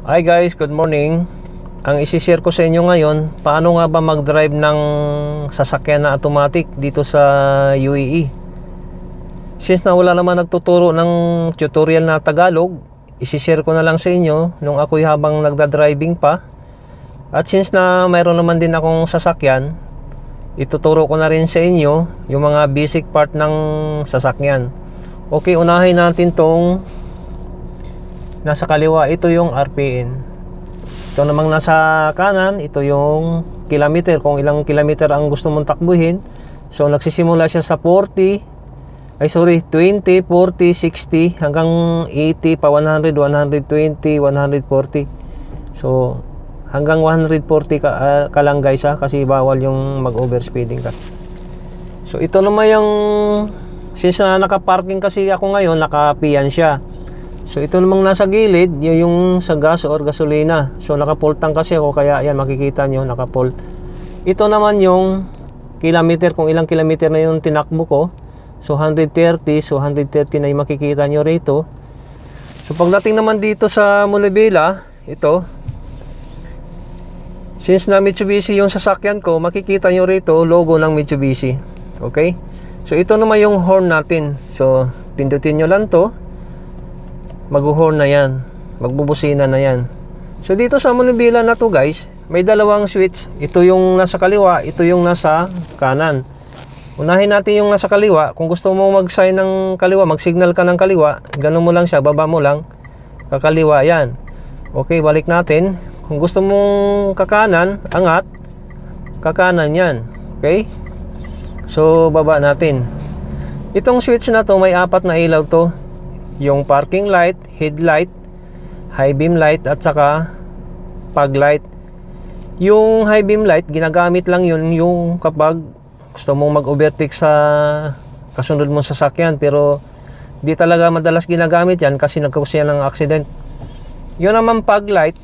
Hi guys, good morning. Ang isishare ko sa inyo ngayon, paano nga ba mag-drive ng sasakyan na automatic dito sa UAE. Since na wala naman nagtuturo ng tutorial na Tagalog, isishare ko na lang sa inyo nung ako'y habang nagda-driving pa. At since na mayroon naman din akong sasakyan, ituturo ko na rin sa inyo yung mga basic part ng sasakyan. Okay, unahin natin tong nasa kaliwa ito yung RPN ito namang nasa kanan ito yung kilometer. Kung ilang kilometer ang gusto mong takbuhin. So nagsisimula siya sa 40 ay sorry 20, 40, 60 hanggang 80 pa 100, 120, 140 so hanggang 140 ka, ah, ka lang guys ha kasi bawal yung mag overspeeding ka. So ito naman yung since na nakaparking kasi ako ngayon nakapian siya So ito namang nasa gilid, yun yung sa gas or gasolina. So naka-full tank kasi ako kaya yan makikita nyo naka-full. Ito naman yung kilometer kung ilang kilometer na yung tinakbo ko. So 130, so 130 na yung makikita nyo rito. So pagdating naman dito sa Mulibela, ito. Since na Mitsubishi yung sasakyan ko, makikita nyo rito logo ng Mitsubishi. Okay? So ito naman yung horn natin. So pindutin nyo lang to maghuhorn na yan. Magbubusina na yan. So dito sa Munibila na to guys may dalawang switch. Ito yung nasa kaliwa ito yung nasa kanan. Unahin natin yung nasa kaliwa. Kung gusto mo mag sign ng kaliwa mag signal ka ng kaliwa ganun mo lang siya baba mo lang kakaliwa yan. Okay balik natin. Kung gusto mong kakanan angat kakanan yan. Okay? So baba natin. Itong switch na to may apat na ilaw to yung parking light, headlight, high beam light at saka fog light. Yung high beam light, ginagamit lang yun yung kapag gusto mong mag-overtake sa kasunod mong sasakyan pero di talaga madalas ginagamit yan kasi nagkause yan ng accident. Yun naman fog light,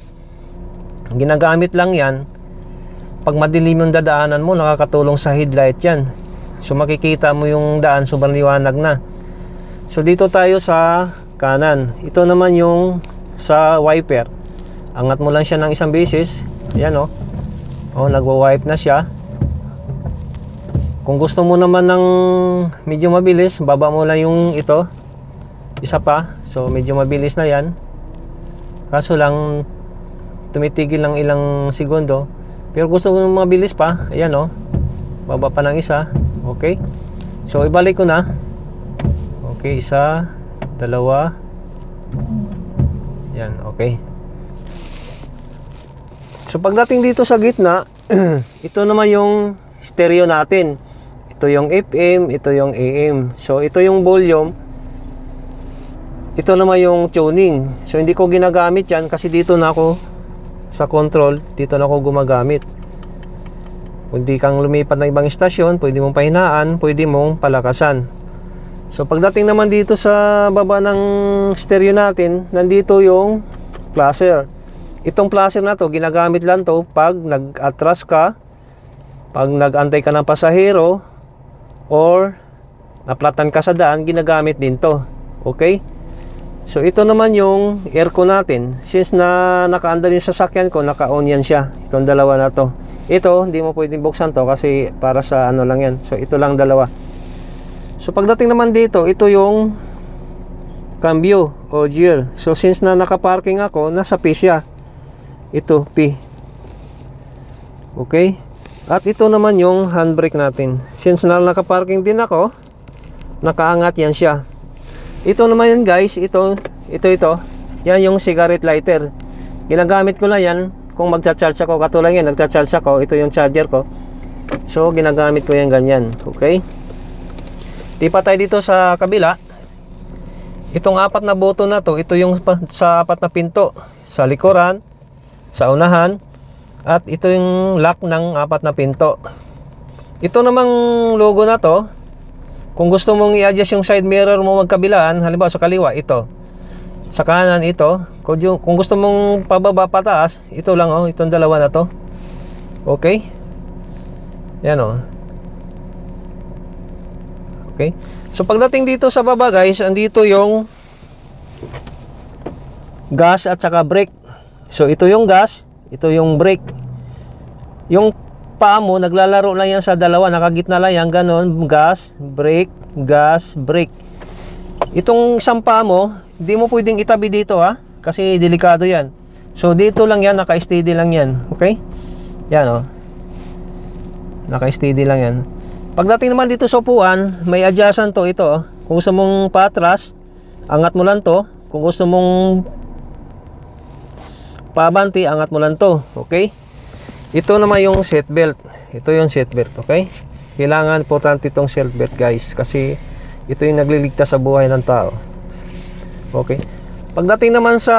ginagamit lang yan pag madilim yung dadaanan mo, nakakatulong sa headlight yan. So makikita mo yung daan, sobrang liwanag na. So dito tayo sa kanan. Ito naman yung sa wiper. Angat mo lang siya ng isang beses. Ayan oh. Oh, nagwa-wipe na siya. Kung gusto mo naman ng medyo mabilis, baba mo lang yung ito. Isa pa. So medyo mabilis na 'yan. Kaso lang tumitigil lang ilang segundo. Pero gusto mo mabilis pa, ayan oh. Baba pa ng isa. Okay? So ibalik ko na. Okay, isa, dalawa. Yan, okay. So pagdating dito sa gitna, ito naman yung stereo natin. Ito yung FM, ito yung AM. So ito yung volume. Ito naman yung tuning. So hindi ko ginagamit yan kasi dito na ako sa control, dito na ako gumagamit. Kung di kang lumipat ng ibang istasyon, pwede mong pahinaan, pwede mong palakasan. So pagdating naman dito sa baba ng stereo natin, nandito yung placer. Itong placer na to, ginagamit lang to pag nag-atras ka, pag nag-antay ka ng pasahero, or naplatan ka sa daan, ginagamit din to. Okay? So ito naman yung aircon natin. Since na nakaandar yung sasakyan ko, naka-on yan siya. Itong dalawa na to. Ito, hindi mo pwedeng buksan to kasi para sa ano lang yan. So ito lang dalawa. So pagdating naman dito, ito yung cambio o gear. So since na nakaparking ako, nasa P siya. Ito, P. Okay? At ito naman yung handbrake natin. Since na nakaparking din ako, nakaangat yan siya. Ito naman yan guys, ito, ito, ito. Yan yung cigarette lighter. Ginagamit ko lang yan kung magcha-charge ako. Katulad yan, nagcha-charge ako. Ito yung charger ko. So, ginagamit ko yan ganyan. Okay? Di pa tayo dito sa kabila. Itong apat na button na to, ito yung sa apat na pinto. Sa likuran, sa unahan, at ito yung lock ng apat na pinto. Ito namang logo na to, kung gusto mong i-adjust yung side mirror mo magkabilaan, halimbawa sa kaliwa, ito. Sa kanan, ito. Kung gusto mong pababa pataas, ito lang oh, itong dalawa na to. Okay? Yan oh. Okay? So pagdating dito sa baba guys, andito yung gas at saka brake. So ito yung gas, ito yung brake. Yung paa mo, naglalaro lang yan sa dalawa, nakagitna lang yan, ganon, gas, brake, gas, brake. Itong isang paa mo, hindi mo pwedeng itabi dito ha, kasi delikado yan. So dito lang yan, naka-steady lang yan, okay? Yan oh. Naka-steady lang yan. Pagdating naman dito sa upuan, may adjustan to ito oh. Kung gusto mong patras, angat mo lang to. Kung gusto mong pabanti, angat mo lang to, okay? Ito naman yung seat belt. Ito yung seat belt, okay? Kailangan importante itong seat belt, guys, kasi ito yung nagliligtas sa buhay ng tao. Okay? Pagdating naman sa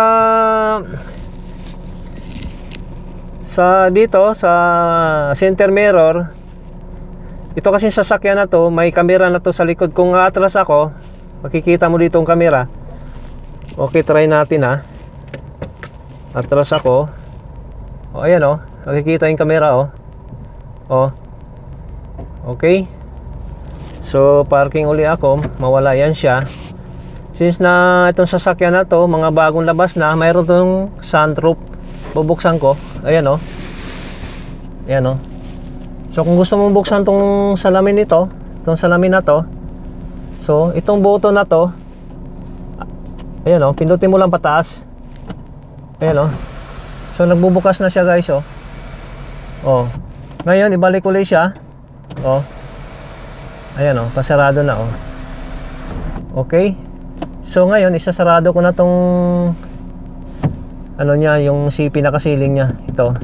sa dito sa center mirror, ito kasi sasakyan na to, may kamera na to sa likod. Kung atras ako, makikita mo dito ang kamera. Okay, try natin ha. Atras ako. O, ayan o. Nakikita yung camera o. O. Okay. So, parking uli ako. Mawala yan siya. Since na itong sasakyan na to, mga bagong labas na, mayroon tong sunroof. Bubuksan ko. Ayan o. Ayan o. So, kung gusto mong buksan tong salamin nito, itong salamin na to, so, itong button na to, ayan o, pindutin mo lang pataas. Ayan o. So nagbubukas na siya guys oh. Oh. Ngayon ibalik ulit siya. Oh. Ayan oh, pasarado na oh. Okay? So ngayon isasarado ko na tong ano niya, yung si pinakasiling niya. Ito.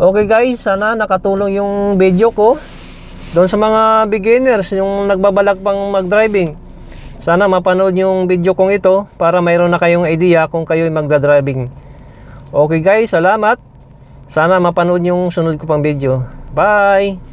Okay guys, sana nakatulong yung video ko. Doon sa mga beginners, yung nagbabalak pang mag-driving. Sana mapanood yung video kong ito para mayroon na kayong idea kung kayo'y magdadriving. Okay guys, salamat. Sana mapanood yung sunod ko pang video. Bye!